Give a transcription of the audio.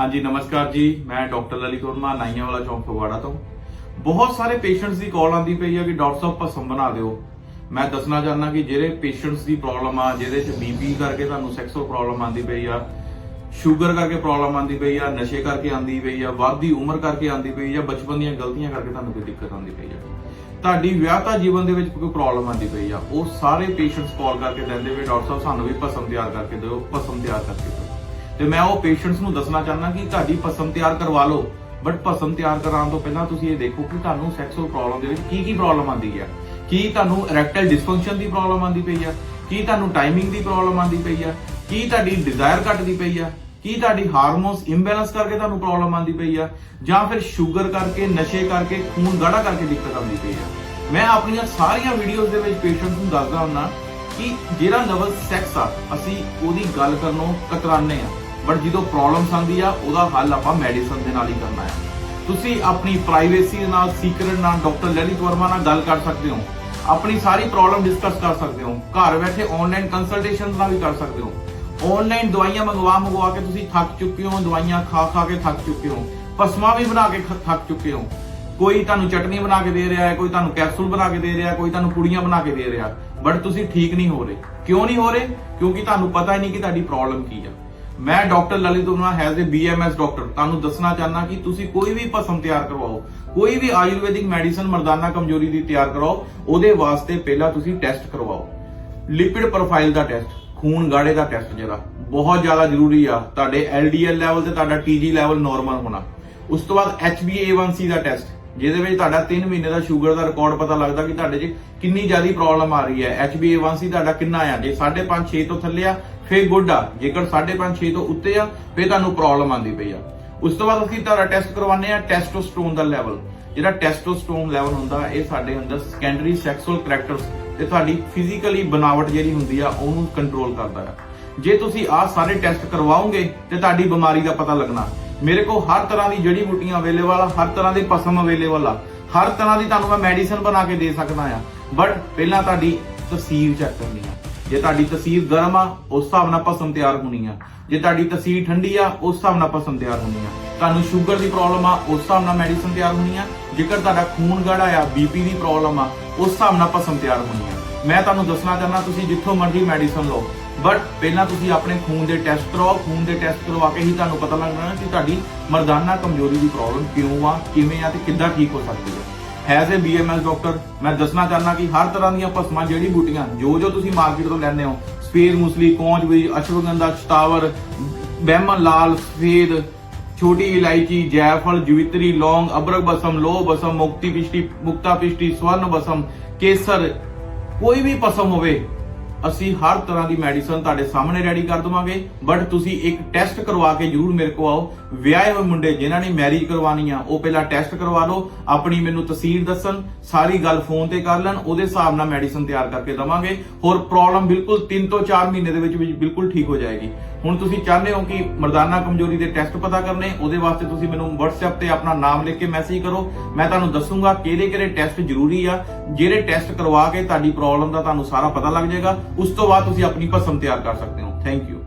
ਹਾਂਜੀ, ਨਮਸਕਾਰ ਜੀ। ਮੈਂ ਡਾਕਟਰ ਲਲਿਤ ਵਰਮਾ ਨਾਈਆਂ ਚੌਂਕ ਫਗਵਾੜਾ ਤੋਂ। ਬਹੁਤ ਸਾਰੇ ਪੇਸ਼ੈਂਟਸ ਦੀ ਕਾਲ ਆਉਂਦੀ ਪਈ ਆ ਕਿ ਡਾਕਟਰ ਸਾਹਿਬ ਭਸਮ ਬਣਾ ਦਿਓ। ਮੈਂ ਦੱਸਣਾ ਚਾਹੁੰਦਾ ਕਿ ਜਿਹੜੇ ਪੇਸ਼ੈਂਟਸ ਦੀ ਪ੍ਰੋਬਲਮ ਆ, ਜਿਹਦੇ ਚ ਬੀਪੀ ਕਰਕੇ ਤੁਹਾਨੂੰ ਸੈਕਸੁਅਲ ਪ੍ਰੋਬਲਮ ਆਉਂਦੀ ਪਈ ਆ, ਸ਼ੂਗਰ ਕਰਕੇ ਪ੍ਰੋਬਲਮ ਆਉਂਦੀ ਪਈ ਆ, ਨਸ਼ੇ ਕਰਕੇ ਆਉਂਦੀ ਪਈ ਆ, ਵੱਧਦੀ ਉਮਰ ਕਰਕੇ ਆਉਂਦੀ ਪਈ ਆ, ਬਚਪਨ ਦੀਆਂ ਗਲਤੀਆਂ ਕਰਕੇ ਤੁਹਾਨੂੰ ਕੋਈ ਦਿੱਕਤ ਆਉਂਦੀ ਪਈ ਆ। ਤੁਹਾਡੀ ਵਿਆਹਤਾ ਜੀਵਨ ਦੇ ਵਿੱਚ ਕੋਈ ਪ੍ਰੋਬਲਮ ਆਉਂਦੀ ਪਈ ਆ। ਉਹ ਸਾਰੇ ਪੇਸ਼ੈਂਟਸ ਕਾਲ ਕਰਕੇ ਕਹਿੰਦੇ ਵੀ ਡਾਕਟਰ ਸਾਹਿਬ ਸਾਨੂੰ ਵੀ ਭਸਮ ਤਿਆਰ ਕਰਕੇ ਦਿਓ, ਭਸਮ ਤਿਆਰ ਕਰਕੇ ਦਿਓ। ਤੇ ਮੈਂ ਉਹ ਪੇਸ਼ੈਂਟਸ ਨੂੰ ਦੱਸਣਾ ਚਾਹੁੰਦਾ ਕਿ ਤੁਹਾਡੀ ਭਸਮ ਤਿਆਰ ਕਰਵਾ ਲਓ। ਬਟ ਭਸਮ ਤਿਆਰ ਕਰਾਉਣ ਤੋਂ ਪਹਿਲਾਂ ਤੁਸੀਂ ਇਹ ਦੇਖੋ ਕਿ ਤੁਹਾਨੂੰ ਸੈਕਸੁਅਲ ਪ੍ਰੋਬਲਮ ਦੇ ਵਿੱਚ ਕੀ ਕੀ ਪ੍ਰੋਬਲਮ ਆਉਂਦੀ ਹੈ ਕੀ ਤੁਹਾਨੂੰ ਇਰੈਕਟਾਈਲ ਡਿਸਫੰਕਸ਼ਨ ਦੀ ਪ੍ਰੋਬਲਮ ਆਉਂਦੀ ਪਈ ਆ, ਕੀ ਤੁਹਾਨੂੰ ਟਾਈਮਿੰਗ ਦੀ ਪ੍ਰੋਬਲਮ ਆਉਂਦੀ ਪਈ ਆ, ਕੀ ਤੁਹਾਡੀ ਡਿਜ਼ਾਇਰ ਘਟਦੀ ਪਈ ਆ, ਕੀ ਤੁਹਾਡੀ ਹਾਰਮੋਨਸ ਇੰਬੈਲੈਂਸ ਕਰਕੇ ਤੁਹਾਨੂੰ ਪ੍ਰੋਬਲਮ ਆਉਂਦੀ ਪਈ ਆ, ਜਾਂ ਫਿਰ ਸ਼ੂਗਰ ਕਰਕੇ, ਨਸ਼ੇ ਕਰਕੇ, ਖੂਨ ਗਾੜਾ ਕਰਕੇ ਦਿੱਕਤ ਆਉਂਦੀ ਪਈ ਆ। ਮੈਂ ਆਪਣੀਆਂ ਸਾਰੀਆਂ ਵੀਡੀਓਜ਼ ਦੇ ਵਿੱਚ ਪੇਸ਼ੈਂਟ ਨੂੰ ਦੱਸਦਾ ਹੁੰਦਾ ਕਿ ਜਿਹੜਾ ਲੈਵਲ ਸੈਕਸ ਆ, ਅਸੀਂ ਉਹਦੀ ਗੱਲ ਕਰਨੋਂ ਕਤਰਾਨੇ ਆ। ਬਟ ਜਦੋਂ ਪ੍ਰੋਬਲਮਸ ਆਉਂਦੀ ਆ, ਉਹਦਾ ਹੱਲ ਆਪਾਂ ਮੈਡੀਸਨ ਦੇ ਨਾਲ ਹੀ ਕਰਨਾ ਆ। ਤੁਸੀਂ ਆਪਣੀ ਪ੍ਰਾਈਵੇਸੀ ਦੇ ਨਾਲ ਸੀਕ੍ਰੇਟ ਨਾਲ ਡਾਕਟਰ ਲਲਿਤ ਵਰਮਾ ਨਾਲ ਗੱਲ ਕਰ ਸਕਦੇ ਹੋ। ਆਪਣੀ ਸਾਰੀ ਪ੍ਰੋਬਲਮ ਡਿਸਕਸ ਕਰ ਸਕਦੇ ਹੋ। ਘਰ ਬੈਠੇ ਆਨਲਾਈਨ ਕੰਸਲਟੇਸ਼ਨ ਨਾਲ ਵੀ ਕਰ ਸਕਦੇ ਹੋ। ਆਨਲਾਈਨ ਦਵਾਈਆਂ ਮੰਗਵਾ ਮੰਗਵਾ ਕੇ ਤੁਸੀਂ ਥੱਕ ਚੁੱਕੇ ਹੋ, ਦਵਾਈਆਂ ਖਾ ਖਾ ਕੇ ਥੱਕ ਚੁੱਕੇ ਹੋ। ਪਸਮਾ ਵੀ ਬਣਾ ਕੇ ਥੱਕ ਚੁੱਕੇ ਹੋ। ਕੋਈ ਤੁਹਾਨੂੰ ਚਟਨੀ ਬਣਾ ਕੇ ਦੇ ਰਿਹਾ ਹੈ, ਕੋਈ ਤੁਹਾਨੂੰ ਕੈਪਸੂਲ ਬਣਾ ਕੇ ਦੇ ਰਿਹਾ, ਕੋਈ ਤੁਹਾਨੂੰ ਪੁੜੀਆਂ ਬਣਾ ਕੇ ਦੇ ਰਿਹਾ। ਬਟ ਤੁਸੀਂ ਠੀਕ ਨਹੀਂ ਹੋ ਰਹੇ। ਕਿਉਂ ਨਹੀਂ ਹੋ ਰਹੇ? ਕਿਉਂਕਿ ਤੁਹਾਨੂੰ ਪਤਾ ਹੀ ਨਹੀਂ ਕਿ ਤੁਹਾਡੀ ਪ੍ਰੋਬਲਮ ਕੀ ਆ। ਮੈਂ doctor Lalit Umra has a BMS doctor. ਤੁਹਾਨੂੰ ਦੱਸਣਾ ਚਾਹਨਾ ਕਿ ਤੁਸੀਂ ਕੋਈ ਵੀ ਭਸਮ ਤਿਆਰ ਕਰਵਾਓ, ਕੋਈ ਵੀ ਆਯੁਰਵੈਦਿਕ ਮੈਡੀਸਨ ਮਰਦਾਨਾ ਕਮਜ਼ੋਰੀ ਦੀ ਤਿਆਰ ਕਰਾਓ ਉਹਦੇ ਵਾਸਤੇ ਪਹਿਲਾਂ ਤੁਸੀਂ ਟੈਸਟ ਕਰਵਾਓ। ਲਿਪਿਡ ਪ੍ਰੋਫਾਈਲ ਦਾ ਟੈਸਟ, ਖੂਨ ਗਾੜੇ ਦਾ ਟੈਸਟ ਜਿਹੜਾ, ਬਹੁਤ ਜ਼ਿਆਦਾ ਜ਼ਰੂਰੀ ਆ ਤੁਹਾਡੇ LDL ਲੈਵਲ ਤੇ ਤੁਹਾਡਾ TG ਲੈਵਲ ਨਾਰਮਲ ਹੋਣਾ। ਉਸ ਤੋਂ ਬਾਅਦ HbA1c ਦਾ ਟੈਸਟ ਜਿਹਦੇ ਵਿੱਚ ਤੁਹਾਡਾ 3 ਮਹੀਨੇ ਦਾ ਸ਼ੂਗਰ ਦਾ ਰਿਕਾਰਡ ਪਤਾ ਲੱਗਦਾ ਕਿ ਤੁਹਾਡੇ 'ਚ ਕਿੰਨੀ ਜ਼ਿਆਦਾ ਪ੍ਰੋਬਲਮ ਆ ਰਹੀ ਹੈ। HbA1c ਤੁਹਾਡਾ ਕਿੰਨਾ ਆ? ਜੇ 5.5 6 ਤੋਂ ਥੱਲੇ ਆ, ਫੇਰ ਗੁੱਡ ਆ। ਜੇਕਰ 5.5 6 ਤੋਂ ਉੱਤੇ ਆ, ਫੇਰ ਤੁਹਾਨੂੰ ਪ੍ਰੋਬਲਮ ਆਂਦੀ ਪਈ ਆ। ਉਸ ਤੋਂ ਬਾਅਦ ਅਸੀਂ ਤੁਹਾਡਾ ਟੈਸਟ ਕਰਵਾਉਂਦੇ ਆ ਟੈਸਟੋਸਟਰੋਨ ਦਾ ਲੈਵਲ ਜਿਹੜਾ ਟੈਸਟੋਸਟਰੋਨ ਲੈਵਲ ਹੁੰਦਾ, ਇਹ ਸਾਡੇ ਅੰਦਰ ਸੈਕੰਡਰੀ ਸੈਕਸੁਅਲ ਕਰੈਕਟਰਸ ਤੇ ਤੁਹਾਡੀ ਫਿਜ਼ੀਕਲੀ ਬਣਾਵਟ ਜਿਹੜੀ ਹੁੰਦੀ ਆ, ਉਹਨੂੰ ਕੰਟਰੋਲ ਕਰਦਾ ਆ ਜੇ ਤੁਸੀਂ ਆਹ ਸਾਰੇ ਟੈਸਟ ਕਰਵਾਓਗੇ ਤੇ ਤੁਹਾਡੀ ਬਿਮਾਰੀ ਦਾ ਪਤਾ ਲੱਗਣਾ। ਮੇਰੇ ਕੋਲ ਹਰ ਤਰ੍ਹਾਂ ਦੀ ਜੜੀ ਬੂਟੀਆਂ ਅਵੇਲੇਬਲ ਆ, ਹਰ ਤਰ੍ਹਾਂ ਦੀ ਪਸਮ ਅਵੇਲੇਬਲ ਆ। ਹਰ ਤਰ੍ਹਾਂ ਦੀ ਤੁਹਾਨੂੰ ਮੈਂ ਮੈਡੀਸਨ ਬਣਾ ਕੇ ਦੇ ਸਕਦਾ ਆ। ਬਟ ਪਹਿਲਾਂ ਤੁਹਾਡੀ ਤਸਵੀਰ ਚੈੱਕ ਕਰਨੀ ਆ। ਜੇ ਤੁਹਾਡੀ ਤਸਵੀਰ ਗਰਮ ਆ, ਉਸ ਹਿਸਾਬ ਨਾਲ ਪਸਮ ਤਿਆਰ ਹੋਣੀ ਆ। ਜੇ ਤੁਹਾਡੀ ਤਸੀਰ ਠੰਡੀ ਆ, ਉਸ ਹਿਸਾਬ ਨਾਲ ਪਸਮ ਤਿਆਰ ਹੋਣੀ ਆ। ਤੁਹਾਨੂੰ ਸ਼ੂਗਰ ਦੀ ਪ੍ਰੋਬਲਮ ਆ, ਉਸ ਹਿਸਾਬ ਨਾਲ ਮੈਡੀਸਨ ਤਿਆਰ ਹੋਣੀ ਆ। ਜੇਕਰ ਤੁਹਾਡਾ ਖੂਨ ਗਾੜਾ ਆ ਬੀਪੀ ਦੀ ਪ੍ਰੋਬਲਮ ਆ, ਉਸ ਹਿਸਾਬ ਨਾਲ ਪਸਮ ਤਿਆਰ ਹੋਣੀ ਆ। ਮੈਂ ਤੁਹਾਨੂੰ ਦੱਸਣਾ ਚਾਹੁੰਦਾ, ਤੁਸੀਂ ਜਿੱਥੋਂ ਮਰਜ਼ੀ ਮੈਡੀਸਨ ਲਓ। ਬਟ ਪਹਿਲਾਂ ਤੁਸੀਂ ਆਪਣੇ ਖੂਨ ਦੇ ਟੈਸਟ ਕਰਵਾਓ ਖੂਨ ਦੇ ਟੈਸਟ ਕਰਵਾ ਕੇ ਹੀ ਤੁਹਾਨੂੰ ਪਤਾ ਲੱਗਣਾ ਕਿ ਤੁਹਾਡੀ ਮਰਦਾਨਾ ਕਮਜ਼ੋਰੀ ਦੀ ਪ੍ਰੋਬਲਮ ਕਿਉਂ ਆ, ਕਿਵੇਂ ਆ ਤੇ ਕਿੱਦਾਂ ਠੀਕ ਹੋ ਸਕਦੀ ਹੈ। ਹੈਜ਼ ਅ ਬੀਐਮਐਸ ਡਾਕਟਰ ਮੈਂ ਦੱਸਣਾ ਚਾਹੁੰਦਾ ਕਿ ਹਰ ਤਰ੍ਹਾਂ ਦੀਆਂ ਭਸਮਾਂ ਜਿਹੜੀ ਬੂਟੀਆਂ, ਜੋ ਜੋ ਤੁਸੀਂ ਮਾਰਕੀਟ ਤੋਂ ਲੈਂਦੇ ਹੋ ਸਪੇਸ ਮੁਸਲੀ, ਕੌਂਚ ਵੀ ਅਸ਼ਵਗੰਧਾ ਸ਼ਤਾਵਰ ਬਹਿਮਨ ਲਾਲ, ਸਫੇਦ, ਛੋਟੀ ਇਲਾਇਚੀ, ਜੈਫਲ, ਜਵਿਤਰੀ, ਲੌਂਗ, ਅਬਰਕ ਬਸਮ, ਲੋਹ ਬਸਮ, ਮੁਕਤੀ ਪਿਸ਼ਟੀ, ਮੁਕਤਾ ਪਿਸ਼ਟੀ, ਸਵਰਨ ਬਸਮ, ਕੇਸਰ, ਕੋਈ ਵੀ ਪਸਮ ਹੋਵੇ ਅਸੀਂ ਹਰ ਤਰ੍ਹਾਂ ਦੀ ਮੈਡੀਸਨ ਤੁਹਾਡੇ ਸਾਹਮਣੇ ਰੈਡੀ ਕਰ ਦਵਾਂਗੇ ਬਟ ਤੁਸੀਂ ਇੱਕ ਟੈਸਟ ਕਰਵਾ ਕੇ ਜਰੂਰ ਮੇਰੇ ਕੋਲ ਆਓ। ਵਿਆਹੇ ਹੋਏ ਮੁੰਡੇ ਜਿਨ੍ਹਾਂ ਨੇ ਮੈਰਿਜ ਕਰਵਾਣੀ ਆ, ਉਹ ਪਹਿਲਾਂ ਟੈਸਟ ਕਰਵਾ ਲਓ, ਆਪਣੀ ਮੈਨੂੰ ਤਸਵੀਰ ਦੱਸਣ, ਸਾਰੀ ਗੱਲ ਫੋਨ ਤੇ ਕਰ ਲੈਣ, ਉਹਦੇ ਹਿਸਾਬ ਨਾਲ ਮੈਡੀਸਨ ਤਿਆਰ ਕਰਕੇ ਦਵਾਂਗੇ। ਹੋਰ ਪ੍ਰੋਬਲਮ ਬਿਲਕੁਲ 3 ਤੋਂ 4 ਮਹੀਨੇ ਦੇ ਵਿੱਚ ਬਿਲਕੁਲ ਠੀਕ ਹੋ ਜਾਏਗੀ। ਹੁਣ ਤੁਸੀਂ ਚਾਹੁੰਦੇ ਹੋ ਕਿ ਮਰਦਾਨਾ ਕਮਜ਼ੋਰੀ ਦੇ ਟੈਸਟ ਪਤਾ ਕਰਨੇ, ਉਹਦੇ ਵਾਸਤੇ ਤੁਸੀਂ ਮੈਨੂੰ WhatsApp ਤੇ ਆਪਣਾ ਨਾਮ ਲਿਖ ਕੇ ਮੈਸੇਜ ਕਰੋ। ਮੈਂ ਤੁਹਾਨੂੰ ਦੱਸੂਗਾ ਕਿਹੜੇ ਕਿਹੜੇ ਟੈਸਟ ਜ਼ਰੂਰੀ ਆ। ਜਿਹੜੇ ਟੈਸਟ ਕਰਵਾ ਕੇ ਤੁਹਾਡੀ ਪ੍ਰੋਬਲਮ ਦਾ ਤੁਹਾਨੂੰ ਸਾਰਾ ਪਤਾ ਲੱਗ ਜਾਏਗਾ। ਉਸ ਤੋਂ ਬਾਅਦ ਤੁਸੀਂ ਆਪਣੀ ਭਸਮ ਤਿਆਰ ਕਰ ਸਕਦੇ ਹੋ। Thank you